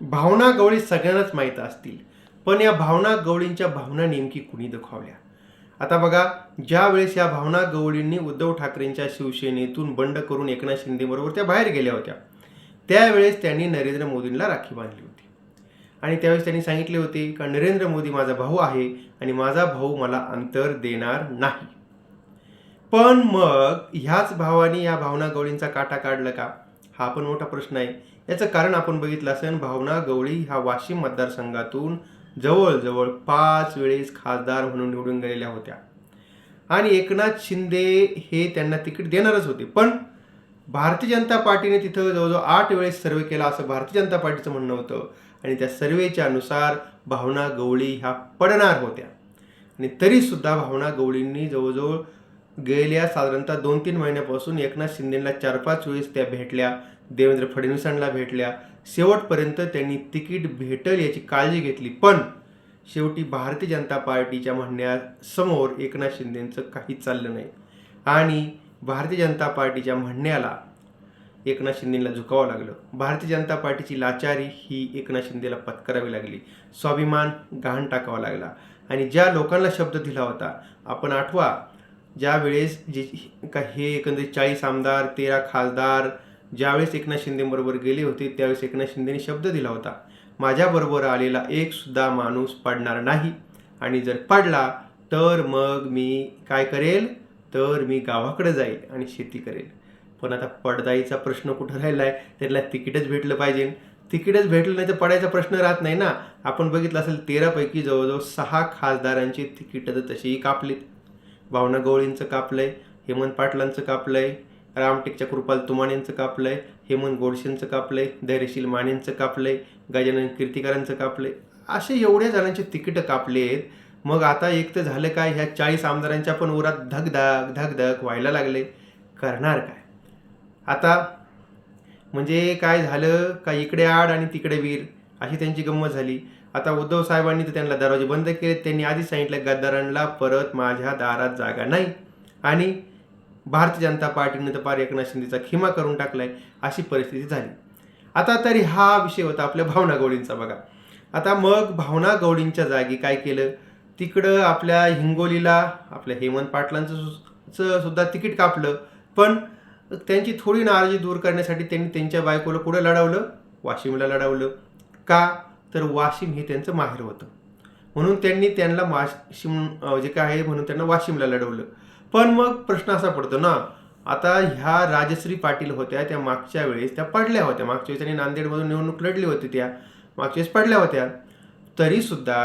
भावना गवळी सगळ्यांनाच माहीत असतील. पण या भावना गवळींच्या भावना नेमकी कुणी दुखावल्या? आता बघा ज्यावेळेस या भावना गवळींनी उद्धव ठाकरेंच्या शिवसेनेतून बंड करून एकनाथ शिंदेबरोबर त्या बाहेर गेल्या होत्या त्यावेळेस त्यांनी नरेंद्र मोदींना राखी बांधली होती. आणि त्यावेळेस त्यांनी सांगितले होते का नरेंद्र मोदी माझा भाऊ आहे आणि माझा भाऊ मला अंतर देणार नाही. पण मग ह्याच भावाने या भावना गवळींचा काटा काढला का? हा पण मोठा प्रश्न आहे. याचं कारण आपण बघितलं असेल भावना गवळी ह्या वाशिम मतदारसंघातून जवळजवळ पाच वेळेस खासदार म्हणून निवडून गेलेल्या होत्या. आणि एकनाथ शिंदे हे त्यांना तिकीट देणारच होते. पण भारतीय जनता पार्टीने तिथं जवळजवळ आठ वेळेस सर्वे केला असं भारतीय जनता पार्टीचं म्हणणं होतं. आणि त्या सर्वेच्या अनुसार भावना गवळी ह्या पडणार होत्या. आणि तरीसुद्धा भावना गवळींनी जवळजवळ गेल्या साधारणतः दोन तीन महिन्यापासून एकनाथ शिंदेला चार पाच वेळेस त्या भेटल्या देवेंद्र फडणवीसांना भेटल्या. शेवटपर्यंत त्यांनी तिकीट भेटल याची काळजी घेतली. पण शेवटी भारतीय जनता पार्टीच्या म्हणण्यासमोर एकनाथ शिंदेचं काहीच चाललं नाही. आणि भारतीय जनता पार्टीच्या म्हणण्याला एकनाथ शिंदेला झुकावं लागलं. भारतीय जनता पार्टीची लाचारी ही एकनाथ शिंदेला पत्करावी लागली. स्वाभिमान गहाण टाकावा लागला. आणि ज्या लोकांना शब्द दिला होता आपण आठवा ज्या वेळेस जे का हे एकंदरीत चाळीस आमदार तेरा खासदार ज्यावेळेस एकनाथ शिंदेबरोबर गेले होते त्यावेळेस एकनाथ शिंदेने शब्द दिला होता माझ्याबरोबर आलेला एकसुद्धा माणूस पडणार नाही. आणि जर पडला तर मग मी काय करेल? तर मी गावाकडे जाईल आणि शेती करेल. पण आता पडदाईचा प्रश्न कुठं राहिला आहे त्याला तिकीटच भेटलं पाहिजे. तिकीटच भेटलं नाही तर पडायचा प्रश्न राहत नाही ना. आपण बघितलं असेल तेरापैकी जवळजवळ सहा खासदारांची तिकीटं तर तशीही कापलीत. भावना गवळींचं कापलंय हेमंत पाटलांचं कापलंय रामटेकच्या कृपाल तुमानेंचं कापलंय हेमंत गोडसेंचं कापलंय धैर्यशील मानेंचं कापलंय गजानन कीर्तिकरांचं कापलंय. असे एवढ्या जणांचे तिकीटं कापली आहेत मग आता एक तर झालं काय ह्या चाळीस आमदारांच्या पण उरात धगधग धगधग व्हायला लागले. करणार काय? आता म्हणजे काय झालं? का इकडे आड आणि तिकडे वीर? अशी त्यांची गंमत झाली. आता उद्धव साहेबांनी तर त्यांना दरवाजे बंद केले त्यांनी आधीच सांगितलं गद्दारांना परत माझ्या दारात जागा नाही. आणि भारतीय जनता पार्टीने तर पार एकनाथ शिंदेचा खिमा करून टाकलाय अशी परिस्थिती झाली. आता तरी हा विषय होता आपल्या भावना गवळींचा बघा. आता मग भावना गवळींच्या जागी काय केलं? तिकडं आपल्या हिंगोलीला आपल्या हेमंत पाटलांचं चं सुद्धा तिकीट कापलं. पण त्यांची थोडी नाराजी दूर करण्यासाठी त्यांनी त्यांच्या बायकोला कुठं लढवलं? वाशिमला लढवलं. का? तर वाशिम हे त्यांचं माहेर होतं. म्हणून त्यांनी त्यांना वाशिम जे काय आहे म्हणून त्यांना वाशिमला लढवलं. पण मग प्रश्न असा पडतो ना आता ह्या राजश्री पाटील होत्या त्या मागच्या वेळेस त्या पडल्या होत्या. मागच्या वेळेस त्यांनी नांदेडमधून निवडणूक लढली होती त्या. मागच्या वेळेस पडल्या होत्या. तरीसुद्धा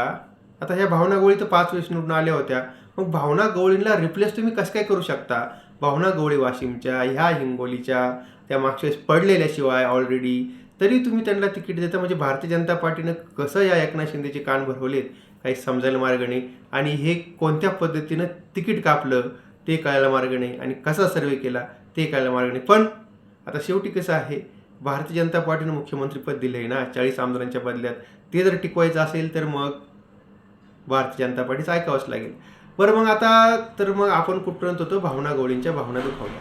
आता ह्या भावना गवळी तर पाच वेळेस निवडून आल्या होत्या. मग भावना गवळींना रिप्लेस तुम्ही कसं काय करू शकता? भावना गवळी वाशिमच्या ह्या हिंगोलीच्या त्या मागच्या वेळेस पडलेल्याशिवाय ऑलरेडी तरी तुम्ही त्यांना तिकीट देता. म्हणजे भारतीय जनता पार्टीनं कसं या एकनाथ शिंदेचे कान भरवलेत? काही समजायला मार्ग नाही. आणि हे कोणत्या पद्धतीनं तिकीट कापलं ते कळायला मार्ग नाही. आणि कसा सर्वे केला ते कळायला मार्ग नाही. पण आता शेवटी कसं आहे भारतीय जनता पार्टीनं मुख्यमंत्रीपद दिलं आहे ना चाळीस आमदारांच्या बदल्यात. ते जर टिकवायचं असेल तर मग भारतीय जनता पार्टीचं ऐकावंच लागेल. बरं मग आता तर मग आपण कुठपर्यंत होतो? भावना गवळींच्या भावना दुखावल्या.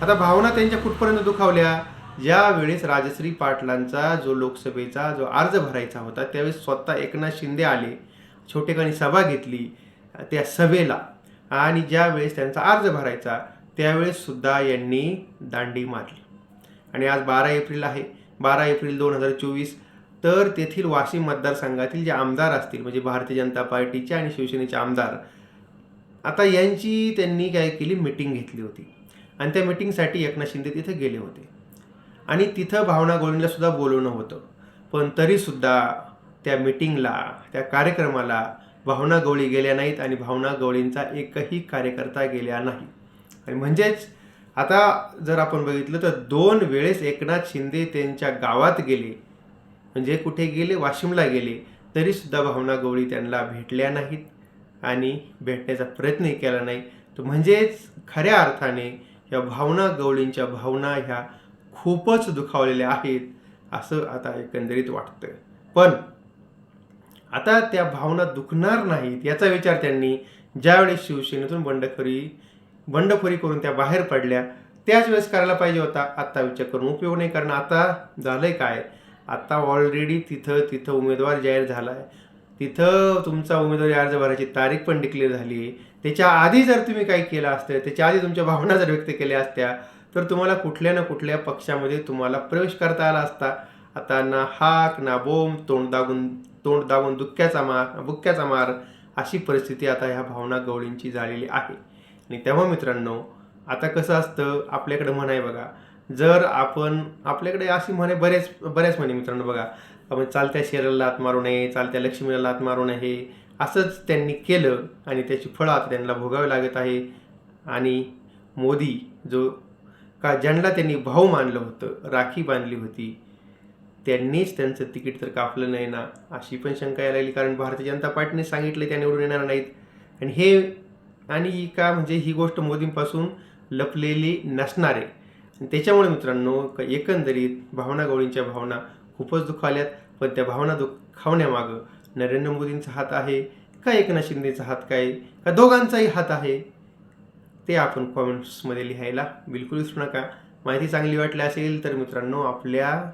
आता भावना त्यांच्या कुठपर्यंत दुखावल्या? ज्या वेळेस राजश्री पाटलांचा जो लोकसभेचा जो अर्ज भरायचा होता त्यावेळेस स्वतः एकनाथ शिंदे आले छोटेखानी सभा घेतली त्या सभेला. आणि ज्या वेळेस त्यांचा अर्ज भरायचा त्यावेळेस सुद्धा यांनी दांडी मारली. आणि आज बारा एप्रिल आहे. बारा एप्रिल दोन हजार चोवीस तर तेथील वाशिम मतदारसंघातील जे आमदार असतील म्हणजे भारतीय जनता पार्टीचे आणि शिवसेनेचे आमदार आता यांची त्यांनी काय केली? मिटिंग घेतली होती. आणि त्या मिटिंगसाठी एकनाथ शिंदे तिथे गेले होते. आणि तिथं भावना गोळींना सुद्धा बोलवणं होतं. पण तरीसुद्धा त्या मिटिंगला त्या कार्यक्रमाला भावना गवळी गेल्या नाहीत आणि भावना गवळींचा एकही कार्यकर्ता गेल्या नाही. आणि म्हणजेच आता जर आपण बघितलं तर दोन वेळेस एकनाथ शिंदे त्यांच्या गावात गेले. म्हणजे कुठे गेले? वाशिमला गेले. तरीसुद्धा भावना गवळी त्यांना भेटल्या नाहीत आणि भेटण्याचा प्रयत्नही केला नाही. तर म्हणजेच खऱ्या अर्थाने या भावना गवळींच्या भावना ह्या खूपच दुखावलेले आहेत असं आता एकंदरीत वाटतं पण आता त्या भावना दुखणार नाहीत याचा विचार त्यांनी ज्यावेळेस शिवसेनेतून बंडखोरी बंडखोरी करून त्या बाहेर पडल्या त्याच वेळेस करायला पाहिजे होता. आत्ता विचार करून उपयोग नाही कारण आता झालंय काय? आत्ता ऑलरेडी तिथं तिथं उमेदवार जाहीर झाला आहे तिथं तुमचा उमेदवारी अर्ज भरायची तारीख पण डिक्लेअर झाली आहे त्याच्या आधी जर तुम्ही काही केलं असतं त्याच्या आधी तुमच्या भावना जर व्यक्त केल्या असत्या तर तुम्हाला कुठल्या ना कुठल्या पक्षामध्ये तुम्हाला प्रवेश करता आला असता. आता ना हाक ना बोंब तोंड दाबून तोंड दाबून दुःख्याचा मार बुक्क्याचा मार अशी परिस्थिती आता ह्या भावना गवळींची झालेली आहे. आणि तेव्हा मित्रांनो आता कसं असतं आपल्याकडे म्हण आहे बघा जर आपण आपल्याकडे अशी म्हणे बरेच बऱ्याच म्हणे मित्रांनो बघा. आपण चालत्या शेराला लात मारू नये चालत्या लक्ष्मीला लात मारू नये असंच त्यांनी केलं आणि त्याची फळं आता त्यांना भोगावी लागत आहे. आणि मोदी जो का ज्यांना त्यांनी भाऊ मानलं होतं राखी बांधली होती त्यांनीच त्यांचं तिकीट तर कापलं नाही ना? अशी पण शंका यायला लागली कारण भारतीय जनता पार्टीने सांगितलं त्या निवडून येणार नाहीत. आणि हे आणि का म्हणजे ही गोष्ट मोदींपासून लपलेली नसणार. आहे आणि त्याच्यामुळे मित्रांनो एकंदरीत भावना गवळींच्या भावना खूपच दुखावल्यात पण त्या भावना दुखावण्यामागं नरेंद्र मोदींचा हात आहे का एकनाथ शिंदेचा हात काय? का दोघांचाही हात आहे? ते आपण कॉमेंट्समध्ये लिहायला बिलकुल विसरू नका. माहिती चांगली वाटली असेल तर मित्रांनो आपल्या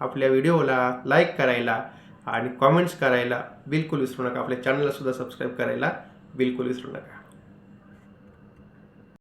आपल्या व्हिडिओला लाईक करायला आणि कॉमेंट्स करायला बिलकुल विसरू नका. आपल्या चॅनललासुद्धा सबस्क्राईब करायला बिलकुल विसरू नका.